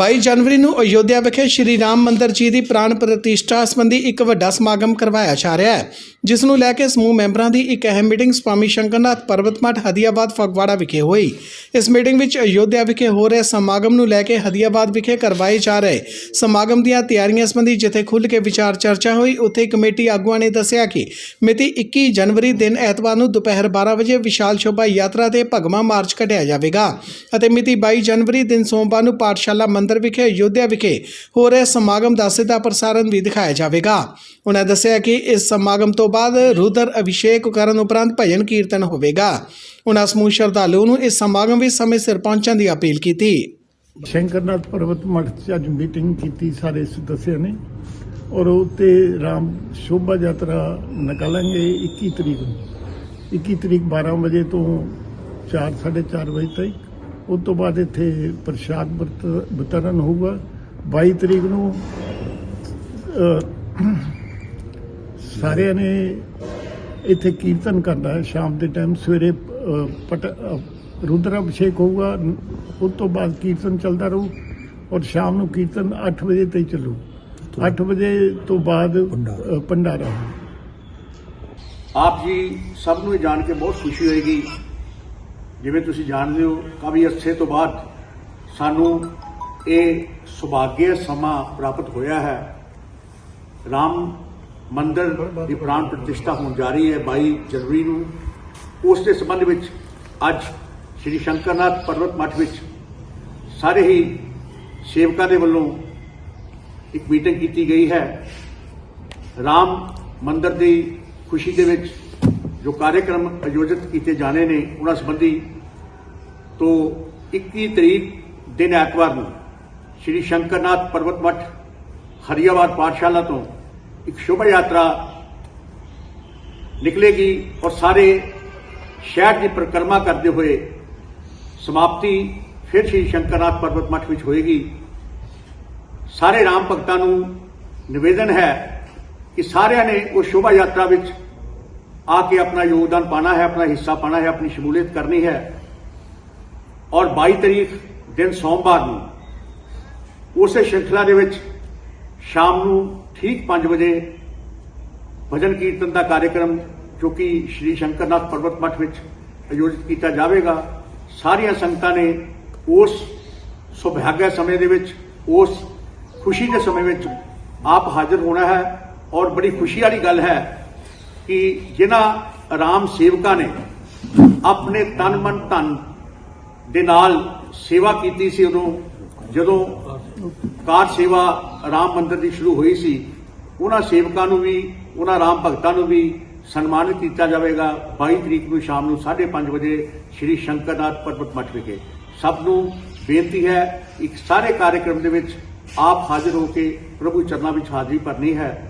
22 ਜਨਵਰੀ ਨੂੰ ਅਯੋਧਿਆ ਵਿਖੇ ਸ਼੍ਰੀ ਰਾਮ ਮੰਦਰ ਜੀ ਦੀ ਪ੍ਰਾਣ ਪ੍ਰਤਿਸ਼ਠਾ ਸੰਬੰਧੀ ਇੱਕ ਵੱਡਾ ਸਮਾਗਮ ਕਰਵਾਇਆ ਜਾ ਰਿਹਾ ਹੈ, ਜਿਸ ਨੂੰ ਲੈ ਕੇ ਸਮੂਹ ਮੈਂਬਰਾਂ ਦੀ ਇੱਕ ਅਹਿਮ ਮੀਟਿੰਗ ਸਵਾਮੀ ਸ਼ੰਕਰਨਾਥ ਪਰਬਤ ਹਦੀਆਬਾਦ ਫਗਵਾੜਾ ਵਿਖੇ ਹੋਈ। ਇਸ ਮੀਟਿੰਗ ਵਿੱਚ ਅਯੋਧਿਆ ਵਿਖੇ ਹੋ ਰਹੇ ਸਮਾਗਮ ਨੂੰ ਲੈ ਕੇ ਹਦੀਆਬਾਦ ਵਿਖੇ ਕਰਵਾਏ ਜਾ ਰਹੇ ਸਮਾਗਮ ਦੀਆਂ ਤਿਆਰੀਆਂ ਸੰਬੰਧੀ ਜਿੱਥੇ ਖੁੱਲ੍ਹ ਕੇ ਵਿਚਾਰ ਚਰਚਾ ਹੋਈ, ਉੱਥੇ ਕਮੇਟੀ ਆਗੂਆਂ ਨੇ ਦੱਸਿਆ ਕਿ ਮਿਤੀ 21 ਜਨਵਰੀ ਦਿਨ ਐਤਵਾਰ ਨੂੰ ਦੁਪਹਿਰ 12 ਵਜੇ ਵਿਸ਼ਾਲ ਸ਼ੋਭਾ ਯਾਤਰਾ ਤੇ ਭਗਵਾ ਮਾਰਚ ਕੱਢਿਆ ਜਾਵੇਗਾ ਅਤੇ ਮਿਤੀ 22 ਜਨਵਰੀ ਦਿਨ ਸੋਮਵਾਰ ਨੂੰ ਪਾਠਸ਼ਾਲਾ ਮੰਦਿਰ ਵਿਖੇ ਅਯੋਧਿਆ ਵਿਖੇ ਹੋ ਰਹੇ ਸਮਾਗਮ ਦਾ ਸਿੱਧਾ ਪ੍ਰਸਾਰਣ ਵੀ ਦਿਖਾਇਆ ਜਾਵੇਗਾ। ਉਹਨਾਂ ਦੱਸਿਆ ਕਿ ਇਸ ਸਮਾਗਮ ਤੋਂ ਬਾਅਦ ਰੁਦਰ ਅਭਿਸ਼ੇਕ ਕਰਨ ਉਪਰੰਤ ਭਜਨ ਕੀਰਤਨ ਹੋਵੇਗਾ। ਉਹਨਾਂ ਸਮੂਹ ਸ਼ਰਧਾਲੂ ਨੂੰ ਇਸ ਸਮਾਗਮ ਵਿੱਚ ਸਮੇਂ ਸਿਰ ਪਹੁੰਚਣ ਦੀ ਅਪੀਲ ਕੀਤੀ। ਸ਼ੰਕਰਨਾਥ ਪਰਬਤ ਮੱਠ 'ਚ ਅੱਜ ਮੀਟਿੰਗ ਕੀਤੀ, ਸਾਰੇ ਸਦੱਸਿਆਂ ਨੇ। ਔਰ ਉੱਤੇ ਰਾਮ ਸ਼ੋਭਾ ਯਾਤਰਾ ਨਿਕਾਲਾਂਗੇ 21 ਤਰੀਕ ਨੂੰ। 21 ਤਰੀਕ 12 ਵਜੇ ਤੋਂ 4 4:30 ਵਜੇ ਤੱਕ। ਉਸ ਤੋਂ ਬਾਅਦ ਇੱਥੇ ਪ੍ਰਸ਼ਾਦ ਵਰਤ- ਵਿਤਰਨ ਹੋਊਗਾ। 22 ਤਰੀਕ ਨੂੰ ਸਾਰਿਆਂ ਨੇ ਇੱਥੇ ਕੀਰਤਨ ਕਰਨਾ ਹੈ। ਸ਼ਾਮ ਦੇ ਟਾਈਮ ਸਵੇਰੇ ਪਟ ਰੁਦਰ ਅਭਿਸ਼ੇਕ ਹੋਊਗਾ। ਉਸ ਤੋਂ ਬਾਅਦ ਕੀਰਤਨ ਚੱਲਦਾ ਰਹੂ ਔਰ ਸ਼ਾਮ ਨੂੰ ਕੀਰਤਨ 8 ਵਜੇ 'ਤੇ ਚੱਲੂ। 8 ਵਜੇ ਤੋਂ ਬਾਅਦ ਭੰਡਾਰਾ ਹੋਊ। ਆਪ ਜੀ ਸਭ ਨੂੰ ਇਹ ਜਾਣ ਕੇ ਬਹੁਤ ਖੁਸ਼ੀ ਹੋਏਗੀ। ਜਿਵੇਂ ਤੁਸੀਂ ਜਾਣਦੇ ਹੋ ਕਾਫੀ ਅਰਸੇ ਤੋਂ ਬਾਅਦ ਸਾਨੂੰ ਇਹ ਸੁਭਾਗਿਆ ਸਮਾਂ ਪ੍ਰਾਪਤ ਹੋਇਆ ਹੈ। ਰਾਮ ਮੰਦਰ ਦੀ ਪ੍ਰਾਣ ਪ੍ਰਤਿਸ਼ਠਾ ਹੋਣ ਜਾ ਰਹੀ ਹੈ 22 ਜਨਵਰੀ ਨੂੰ। ਉਸ ਦੇ ਸੰਬੰਧ ਵਿੱਚ ਅੱਜ ਸ੍ਰੀ ਸ਼ੰਕਰਨਾਥ ਪਰਬਤ ਮੱਠ ਵਿੱਚ ਸਾਰੇ ਹੀ ਸੇਵਕਾਂ ਦੇ ਵੱਲੋਂ ਇੱਕ ਮੀਟਿੰਗ ਕੀਤੀ ਗਈ ਹੈ। ਰਾਮ ਮੰਦਰ ਦੀ ਖੁਸ਼ੀ ਦੇ ਵਿੱਚ ਜੋ ਕਾਰਜਕ੍ਰਮ ਆਯੋਜਿਤ ਕੀਤੇ ਜਾਣੇ ਨੇ ਉਹਨਾਂ ਸੰਬੰਧੀ ਤੋਂ 21 ਤਰੀਕ ਦਿਨ ਐਤਵਾਰ ਨੂੰ ਸ਼੍ਰੀ ਸ਼ੰਕਰਨਾਥ ਪਰਬਤ ਮੱਠ ਹਰੀਆਬਾਦ ਪਾਠਸ਼ਾਲਾ ਤੋਂ ਇੱਕ ਸ਼ੋਭਾ ਯਾਤਰਾ ਨਿਕਲੇਗੀ ਔਰ ਸਾਰੇ ਸ਼ਹਿਰ ਦੀ ਪਰਿਕਰਮਾ ਕਰਦੇ ਹੋਏ ਸਮਾਪਤੀ ਫਿਰ ਸ਼੍ਰੀ ਸ਼ੰਕਰਨਾਥ ਪਰਬਤ ਮੱਠ ਵਿੱਚ ਹੋਏਗੀ। ਸਾਰੇ ਰਾਮ ਭਗਤਾਂ ਨੂੰ ਨਿਵੇਦਨ ਹੈ ਕਿ ਸਾਰਿਆਂ ਨੇ ਉਹ ਸ਼ੋਭਾ ਯਾਤਰਾ ਵਿੱਚ ਆ ਕੇ ਆਪਣਾ ਯੋਗਦਾਨ ਪਾਣਾ ਹੈ, ਆਪਣਾ ਹਿੱਸਾ ਪਾਣਾ ਹੈ, ਆਪਣੀ ਸ਼ਮੂਲੀਅਤ ਕਰਨੀ ਹੈ। ਔਰ 22 ਤਰੀਕ ਦਿਨ ਸੋਮਵਾਰ ਨੂੰ ਉਸੇ ਸ਼੍ਰੰਖਲਾ ਦੇ ਵਿੱਚ ਸ਼ਾਮ ਨੂੰ ਠੀਕ 5 ਵਜੇ ਭਜਨ ਕੀਰਤਨ ਦਾ ਕਾਰਜਕ੍ਰਮ ਜੋ ਕਿ ਸ਼੍ਰੀ ਸ਼ੰਕਰਨਾਥ ਪਰਬਤ ਮੱਠ ਵਿੱਚ ਆਯੋਜਿਤ ਕੀਤਾ ਜਾਵੇਗਾ। ਸਾਰੀਆਂ ਸੰਗਤਾਂ ਨੇ ਉਸ ਸੁਭਾਗਿਆ ਸਮੇਂ ਦੇ ਵਿੱਚ, ਉਸ ਖੁਸ਼ੀ ਦੇ ਸਮੇਂ ਵਿੱਚ ਆਪ ਹਾਜ਼ਰ ਹੋਣਾ ਹੈ। ਔਰ ਬੜੀ ਖੁਸ਼ੀ ਵਾਲੀ ਗੱਲ ਹੈ ਕਿ ਜਿਨ੍ਹਾਂ ਰਾਮ ਸੇਵਕਾਂ ਨੇ ਆਪਣੇ ਤਨ ਮਨ ਧਨ ਦੇ ਨਾਲ ਸੇਵਾ ਕੀਤੀ ਸੀ, ਉਦੋਂ ਜਦੋਂ ਕਾਰ ਸੇਵਾ ਰਾਮ ਮੰਦਿਰ ਦੀ ਸ਼ੁਰੂ ਹੋਈ ਸੀ, ਉਹਨਾਂ ਸੇਵਕਾਂ ਨੂੰ ਵੀ, ਉਹਨਾਂ ਰਾਮ ਭਗਤਾਂ ਨੂੰ ਵੀ ਸਨਮਾਨਿਤ ਕੀਤਾ ਜਾਵੇਗਾ। 22 ਤਰੀਕ ਨੂੰ ਸ਼ਾਮ ਨੂੰ 5:30 ਵਜੇ ਸ੍ਰੀ ਸ਼ੰਕਰਨਾਥ ਪਰਬਤ ਮੱਠ ਵਿਖੇ। ਸਭ ਨੂੰ ਬੇਨਤੀ ਹੈ, ਇੱਕ ਸਾਰੇ ਕਾਰਜਕ੍ਰਮ ਦੇ ਵਿੱਚ ਆਪ ਹਾਜ਼ਰ ਹੋ ਕੇ ਪ੍ਰਭੂ ਚਰਨਾਂ ਵਿੱਚ ਹਾਜ਼ਰੀ ਭਰਨੀ ਹੈ।